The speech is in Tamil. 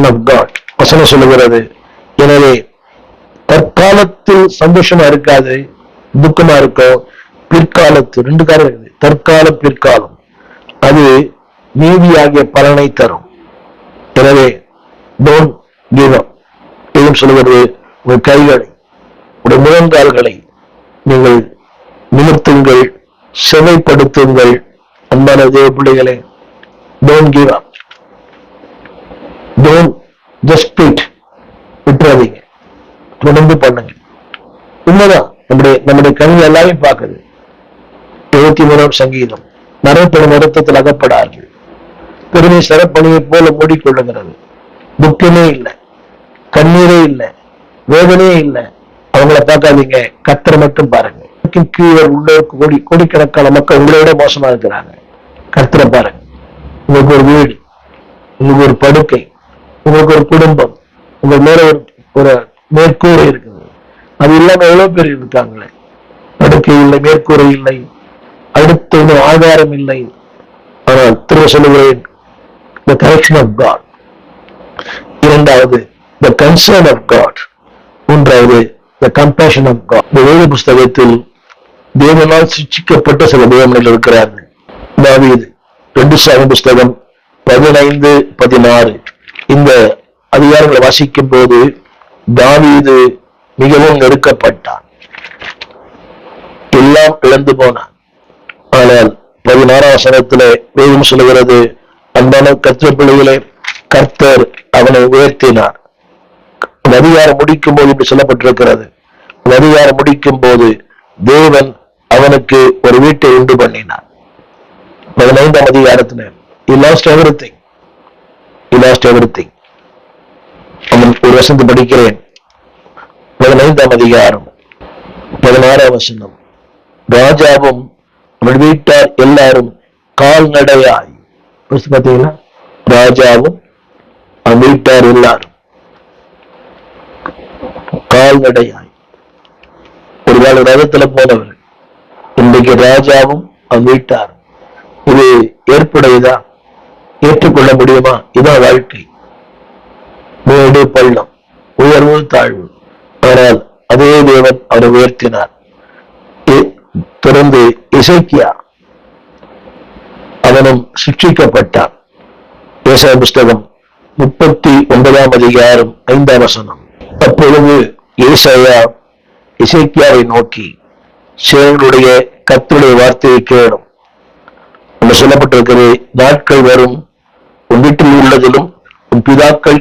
கம்பேஷன் ஆஃப் காட் வசனம் சொல்லுகிறது எனவே தற்காலத்தில் சந்தோஷமா இருக்காது துக்கமா இருக்கும் பிற்காலத்து ரெண்டு காலம் இருக்குது. தற்காலம் பிற்காலம். அது நீதியாகிய பலனை தரும். எனவே டோன்ட் கிவ் அப் எதுவும் சொல்லுகிறது உங்கள் கைகளை உடைய முழங்கால்களை நீங்கள் நிமிர்த்துங்கள் செவைப்படுத்துங்கள். அன்பான தேவ பிள்ளைகளை don't give up don't just quit விட்டுறாதீங்க. தொடர்ந்து பண்ணுங்க. உண்மைதான். நம்முடைய நம்முடைய கண் எல்லாமே பார்க்குது. இருபத்தி மூணாம் சங்கீதம். மறைப்படும் வருத்தத்தில் அகப்படார்கள். பெருமை சிறப்பணியை போல மூடிக்கொள்ளுகிறது. துக்கமே இல்லை. கண்ணீரே இல்லை. வேதனையே இல்லை. அவங்கள பார்க்காதீங்க. கத்தரை மட்டும் பாருங்க. கீழே உள்ள கோடி கோடிக்கணக்கான மக்கள் உங்களோட மோசமா இருக்கிறாங்க. கத்தரை பாருங்க. உங்களுக்கு ஒரு வீடு. உங்களுக்கு ஒரு படுக்கை. உங்களுக்கு ஒரு குடும்பம். உங்க மேல ஒரு ஒரு மேற்கூரை இருக்குது. அது இல்லாம எவ்வளவு பேர் இருக்காங்களே? படுக்கை இல்லை மேற்கூரை இல்லை அடுத்த இன்னும் ஆதாரம் இல்லை. ஆனால் திரும்ப சொல்லுகிறேன் த கரெக்ஷன் ஆஃப் காட் இரண்டாவது த கன்சர்ன் ஆஃப் காட் மூன்றாவது த கம்பேஷன் ஆஃப் காட் இந்த வேத புஸ்தகத்தில் தேவனால் சிக்ஷிக்கப்பட்ட சில தேவனில் இருக்கிறார்கள். தாவீது ரெண்டு சாமி புஸ்தகம் பதினைந்து பதினாறு. இந்த அதிகாரங்களை வாசிக்கும் போது தாவீது மிகவும் நெருக்கப்பட்டான். எல்லாம் இழந்து போனான். ஆனால் பதினாறாம் வசனத்துல வேதம் சொல்லுகிறது அன்பான கத்திர பிள்ளைகளே கர்த்தர் அவனை உயர்த்தினார். அந்த அதிகாரம் முடிக்கும் போது இப்படி சொல்லப்பட்டிருக்கிறது. நதியாரம் அதிகாரம் முடிக்கும் போது தேவன் அவனுக்கு ஒரு வீட்டை உண்டு பண்ணினார். பதினைந்தாம் அதிகாரத்துல he lost everything. Lost everything. ஒரு வசந்து படிக்கிறேன் பதினைந்தாம் அதிகாரம் பதினாறாம் வசனம் ராஜாவும் அவன் வீட்டார் எல்லாரும் கால்நடையாய் பார்த்தீங்களா ராஜாவும் அவன் வீட்டார் எல்லாரும் கால்நடையாய் ஒரு கால ரதத்துல போனவர் இன்றைக்கு ராஜாவும் அவன் வீட்டாரும் இது ஏற்புடையதான் ஏற்றுக்கொள்ள முடியுமா? இதான் வாழ்க்கை. மேடு பள்ளம் உயர்வு தாழ்வு. ஆனால் அதே தேவன் அவரை உயர்த்தினார். தொடர்ந்து இசைக்கியா அவனும் சிக்ஷிக்கப்பட்டான் ஏசாய புஸ்தகம் முப்பத்தி ஒன்பதாம் அதிகாரம் ஐந்தாம் வசனம். அப்பொழுது ஏசாயா இசைக்கியாவை நோக்கி சேவனுடைய கத்துடைய வார்த்தையை கேளும். என்று சொல்லப்பட்டிருக்கிறது நாட்கள் வரும் உன் வீட்டில் உள்ளதிலும் உன் பிதாக்கள்